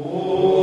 Oh.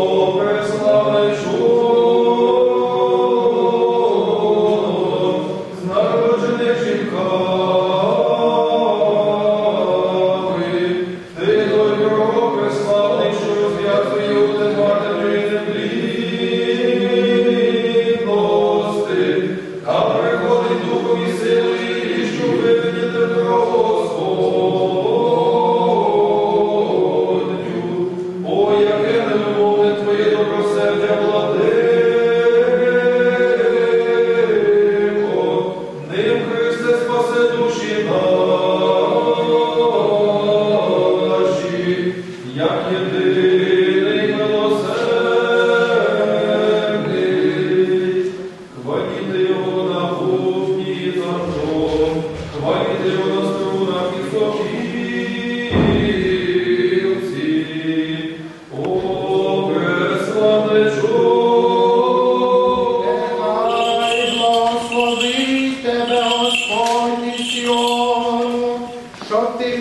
Господь із Сіону, щоб ти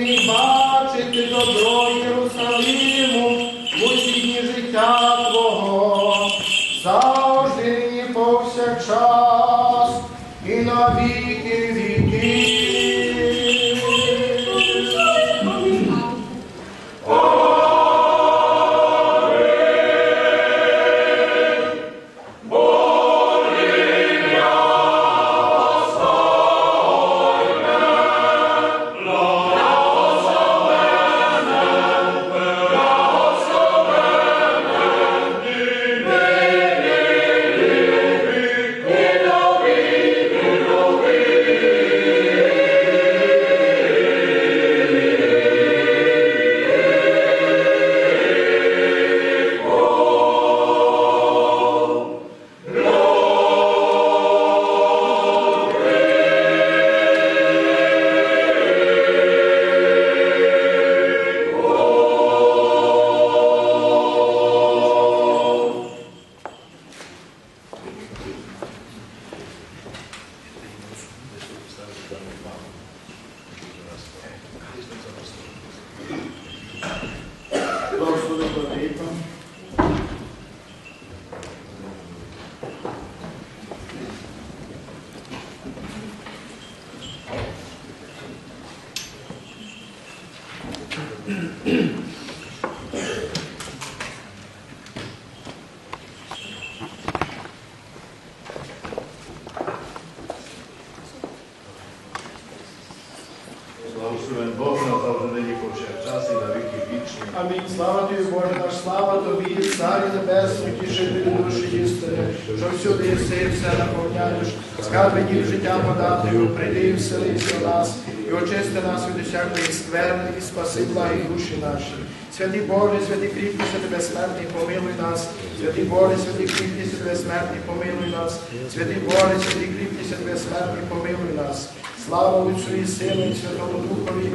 Амінь. Слава тобі, Боже наш, слава тобі, Царі Небесний, тішителю душі істини, що всюди єси і все наповняєш, скарби дів життя подати, прийди і вселися в нас, і очисти нас від усякої скверни, і спаси благі душі наші. Святий Боже, святий кріпкіся тебе смертний, помилуй нас. Святий Боже, святий кріпкіся тебе смертний, помилуй нас. Святий Боже, святий кріпкіся тебе смертний, помилуй нас. Слава Отцю і Сину, і Святому Духові,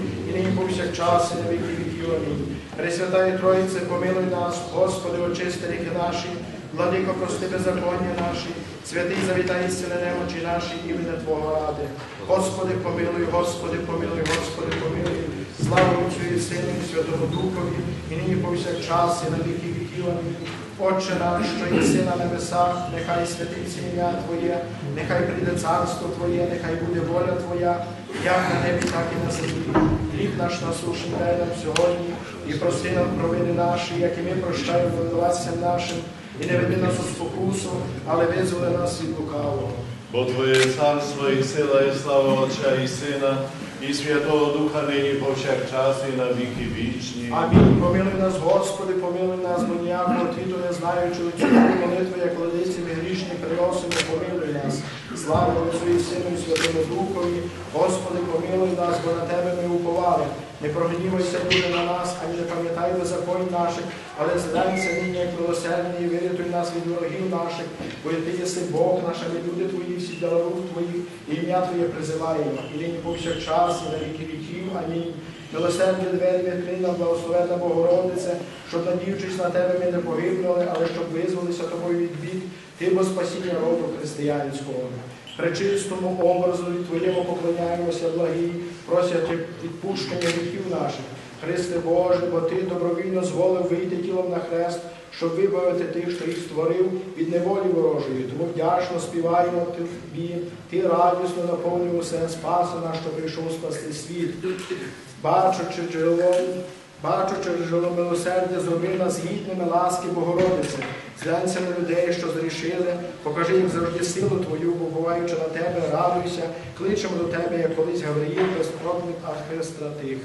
повсякчас, і на віки віків. Амінь. Пресвятає Троїце, помилуй нас, Господи, очисти ріки наші, владико, прости беззаконня наші, святий завітай істини немочі наші, імені Твого ради. Господи, помилуй, Господи, помилуй, Господи, помилуй. Слава Отцю і Сину, і Святому Духові, і нині повсякчас, і на віки віків. Отче наш, що єси на небесах, нехай святиться ім'я Твоє, нехай прийде царство Твоє, нехай буде воля Твоя, як на небі, так і на землі. Хліб наш насушний дай нам сьогодні, і прости нам провини наші, як і ми прощаємо винуватцям нашим, і не веди нас у спокусу, але визволи нас від лукавого. Бо Твоє царство і сила, і слава Отця і Сина, і Святого Духа нині повсякчас і на віки вічні. Амінь. Помилуй нас, Господи, помилуй нас, бо ніякого твіту не знаючи у цю молитву, як владиці ми грішні приносимо, помилуй нас. Слава Отцю і Сину і Святому Духові. Господи, помилуй нас, бо на Тебе ми уповали. Не прогнівайся, буде на нас, ані не пам'ятай беззаконь наших, але здайся нині, як милосердний, і вирятуй нас від ворогів наших, бо Ти єси Бог наш, а люди Твої, всі діла рук Твоїх, і ім'я Твоє призиваємо, і нині повсякчас, і на віки віків. Амінь. Милосердя двері відкрий нам, благословенна Богородице, щоб, надіючись на Тебе, ми не погибнули, але щоб визволися тобою від бід, Ти бо спасіння роду християнського. Пречистому образу і Твоєму поклоняємося, благі, просячи відпущення гріхів наших, Христе Боже, бо Ти добровільно зволив вийти тілом на хрест, щоб вибавити тих, хто їх створив від неволі ворожої. Тому вдячно співаємо Тобі, Ти радісно наповнив усе спаси наш, що прийшов спасти світ. Бачучи джерело, бачучи джерело милосердя, зроби нас гідними ласки Богородиці. Зглянься на людей, що зрішили, покажи їм завжди силу Твою, бо буваючи на тебе, радуйся, кличемо до тебе, як колись Гавриїл, безпробник архистратих.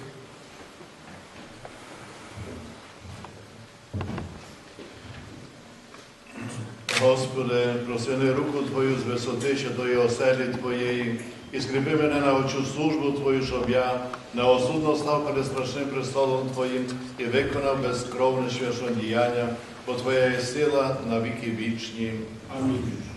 Господи, просини руку Твою з висоти ще до оселі Твоєї, і скріпи мене на очу службу Твою, щоб я неосудно став перед страшним престолом Твоїм і виконав безкровне свящодіяння, бо Твоя є сила на віки вічні. Амінь.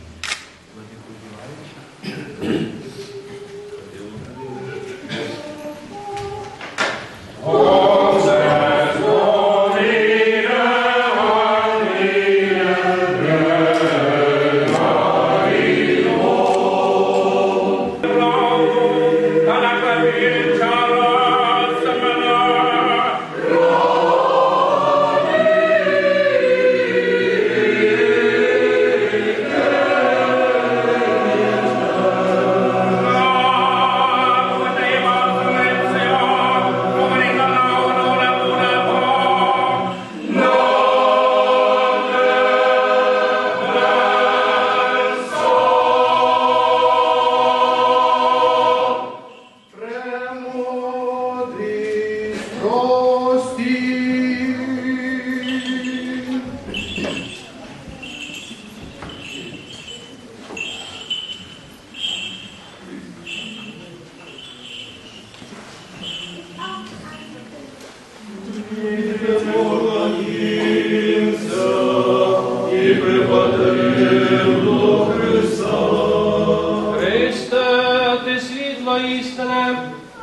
Істине,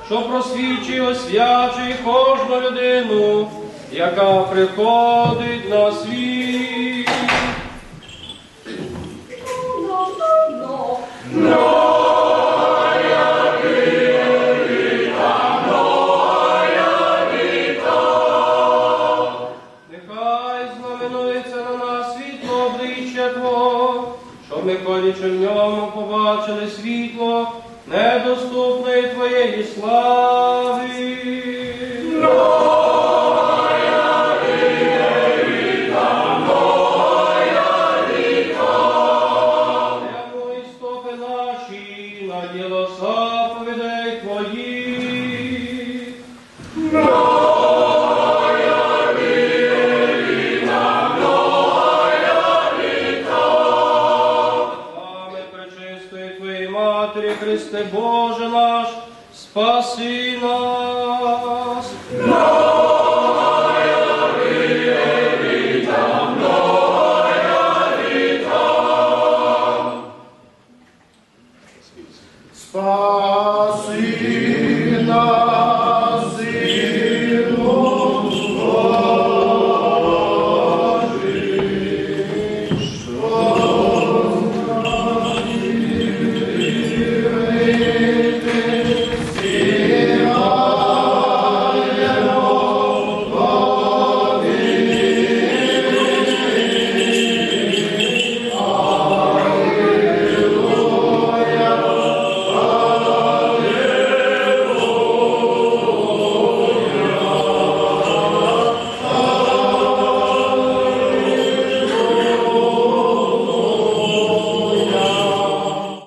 що просвічує, освячує кожну людину, яка приходить на світ. fácil